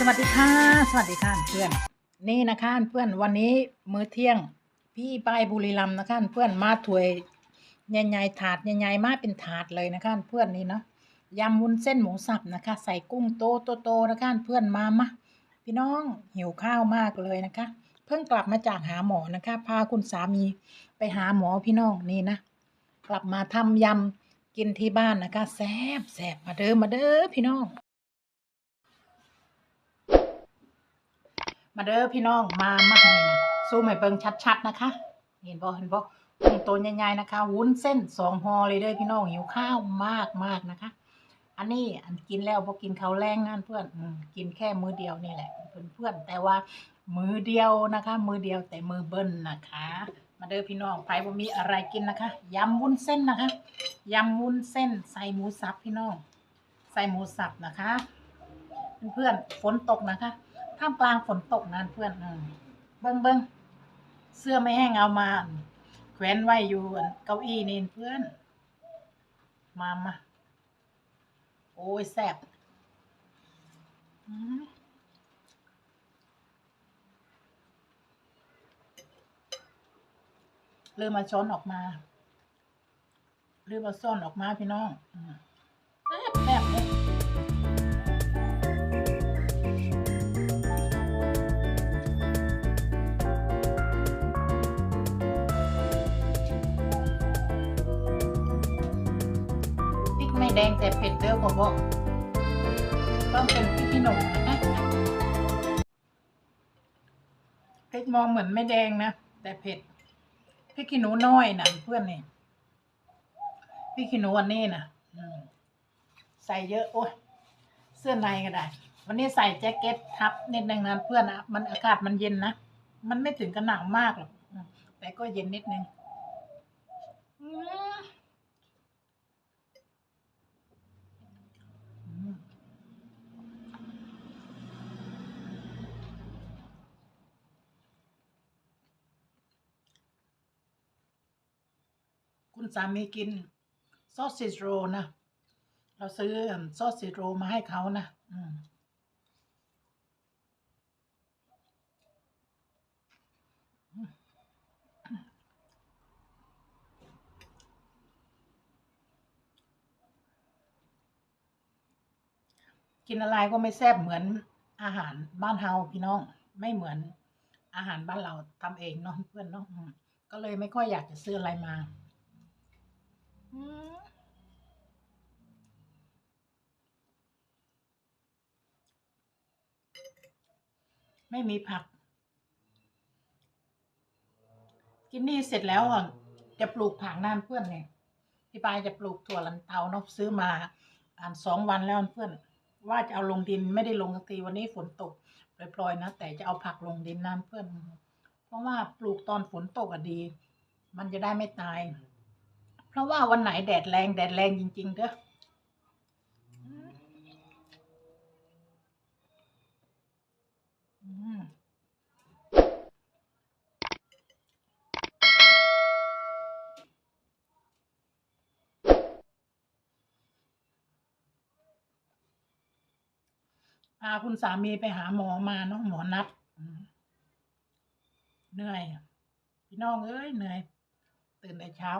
สวัสดีค่ะ สวัสดีค่ะเพื่อน นี่นะคะเพื่อนวันนี้มื้อเที่ยง พี่ไปบุรีรัมย์นะคะเพื่อนมาถวยใหญ่ๆถาดใหญ่ๆมาเป็นถาดเลยนะคะเพื่อนนี่เนาะยำวุ้นเส้นหมูสับนะคะ ใส่กุ้งโตโตๆนะคะเพื่อนมามาพี่น้องหิวข้าวมากเลยนะคะ เพิ่งกลับมาจากหาหมอนะคะ พาคุณสามีไปหาหมอพี่น้องนี่นะ กลับมาทำยำกินที่บ้านนะคะแซ่บแซ่บมาเด้อมาเด้อพี่น้อง มาเด้อพี่น้องมามานี่นะสู้ไม่เบิ่งชัดๆนะคะ เห็นบ่เห็นบ่กุ้งตัวใหญ่ๆนะคะ วุ้นเส้นสองห่อเลยเด้อพี่น้องหิวข้าวมากมากนะคะ อันนี้อันกินแล้วพอกินข้าวแรงนั่นเพื่อนอกินแค่มื้อเดียวนี่แหละเพื่อนเพื่อนๆแต่ว่ามื้อเดียวนะคะ มื้อเดียวแต่มื้อเบิ้ลนะคะ มาเด้อพี่น้องไปบ่มีอะไรกินนะคะยำวุ้นเส้นนะคะยำวุ้นเส้นใส่หมูสับพี่น้อง ใส่หมูสับนะคะ เพื่อนๆฝนตกนะคะ ท่ามกลางฝนตกนะเพื่อนอืมเบิ้งเบิ้งเสื้อไม่แห้งเอามา แขวนไว้อยู่เก้าอี้นี่เพื่อน มามาโอ้ยแซ่บอืมลืมมาช้อนออกมาลืมมาซ่อนออกมาพี่น้อง ไม่แดงแต่เผ็ดเด้อผมบอกต้องเป็นพริกขี้หนูนะพริกมองเหมือนไม่แดงนะแต่เผ็ดพริกขี้หนูน้อยนะเพื่อนนี่พริกขี้หนูอันนี้นะใส่เยอะโอ้ยเสื้อในก็ได้ วันนี้ใส่แจ็คเก็ตทับนิดนึงนะเพื่อนนะมันอากาศมันเย็นนะมันไม่ถึงกับหนาวมากหรอกแต่ก็เย็นนิดนึงอื คุณสามีกินซอสซิโรนะ เราซื้อซอสซิโรมาให้เขานะ อืมกินอะไรก็ไม่แซ่บเหมือนอาหารบ้านเฮาพี่น้อง ไม่เหมือนอาหารบ้านเราทำเองเนาะเพื่อนเนาะอืมก็เลยไม่ค่อยอยากจะซื้ออะไรมา ไม่มีผัก กินนี่เสร็จแล้วอะจะปลูกผักนั่นเพื่อนเนี่ยพี่ปายจะปลูกถั่วลันเตาเนาะซื้อมาอ่านสองวันแล้วเพื่อน ว่าจะเอาลงดินไม่ได้ลงสักทีวันนี้ฝนตกปล่อยๆนะแต่จะเอาผักลงดินนั่นเพื่อน เพราะว่าปลูกตอนฝนตกอะดี มันจะได้ไม่ตาย เพราะว่าวันไหนแดดแรงแดดแรงจริง ๆเด้อม พาคุณสามีไปหาหมอมาเนาะหมอนัดเหนื่อย พี่น้องเอ้ยเหนื่อย ตื่นแต่เช้า